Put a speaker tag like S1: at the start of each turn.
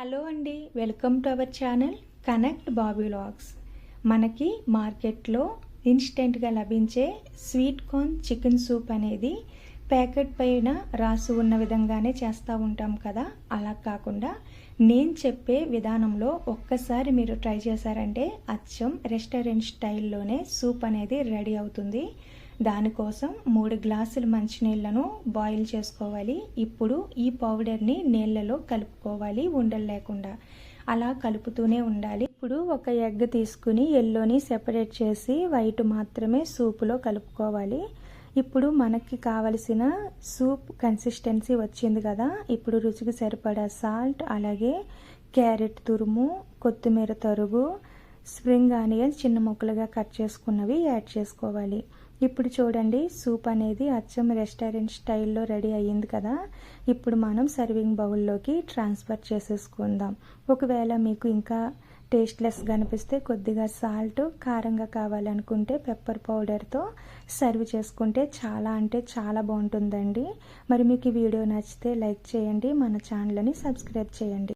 S1: Hello అండి welcome to our channel connect Bobby logs మనకి మార్కెట్లో ఇన్స్టెంట్గా లభించే స్వీట్ కార్న్ చికెన్ సూప్ అనేది ప్యాకెట్ పైన రాసి ఉన్న విధంగానే చేస్తూ ఉంటాం కదా. అలా కాకుండా నేను చెప్పే విధానంలో ఒక్కసారి మీరు ట్రై చేశారంటే అచ్చం రెస్టారెంట్ స్టైల్లోనే సూప్ అనేది రెడీ అవుతుంది. దానికోసం మూడు గ్లాసులు మంచినీళ్ళను బాయిల్ చేసుకోవాలి. ఇప్పుడు ఈ పౌడర్ని నీళ్ళలో కలుపుకోవాలి ఉండలు లేకుండా. అలా కలుపుతూనే ఉండాలి. ఇప్పుడు ఒక ఎగ్ తీసుకుని ఎల్లోని సెపరేట్ చేసి వైట్ మాత్రమే సూపులో కలుపుకోవాలి. ఇప్పుడు మనకి కావలసిన సూప్ కన్సిస్టెన్సీ వచ్చింది కదా. ఇప్పుడు రుచికి సరిపడా సాల్ట్ అలాగే క్యారెట్ తురుము కొత్తిమీర తరుగు స్ప్రింగ్ ఆనియన్స్ చిన్న ముక్కలుగా కట్ చేసుకున్నవి యాడ్ చేసుకోవాలి. ఇప్పుడు చూడండి సూప్ అనేది అచ్చం రెస్టారెంట్ స్టైల్లో రెడీ అయ్యింది కదా. ఇప్పుడు మనం సర్వింగ్ బౌల్లోకి ట్రాన్స్ఫర్ చేసేసుకుందాం. ఒకవేళ మీకు ఇంకా టేస్ట్లెస్ అనిపిస్తే కొద్దిగా సాల్ట్ కారంగా కావాలనుకుంటే పెప్పర్ పౌడర్తో సర్వ్ చేసుకుంటే చాలా అంటే చాలా బాగుంటుందండి. మరి మీకు ఈ వీడియో నచ్చితే లైక్ చేయండి మన ఛానల్ని సబ్స్క్రైబ్ చేయండి.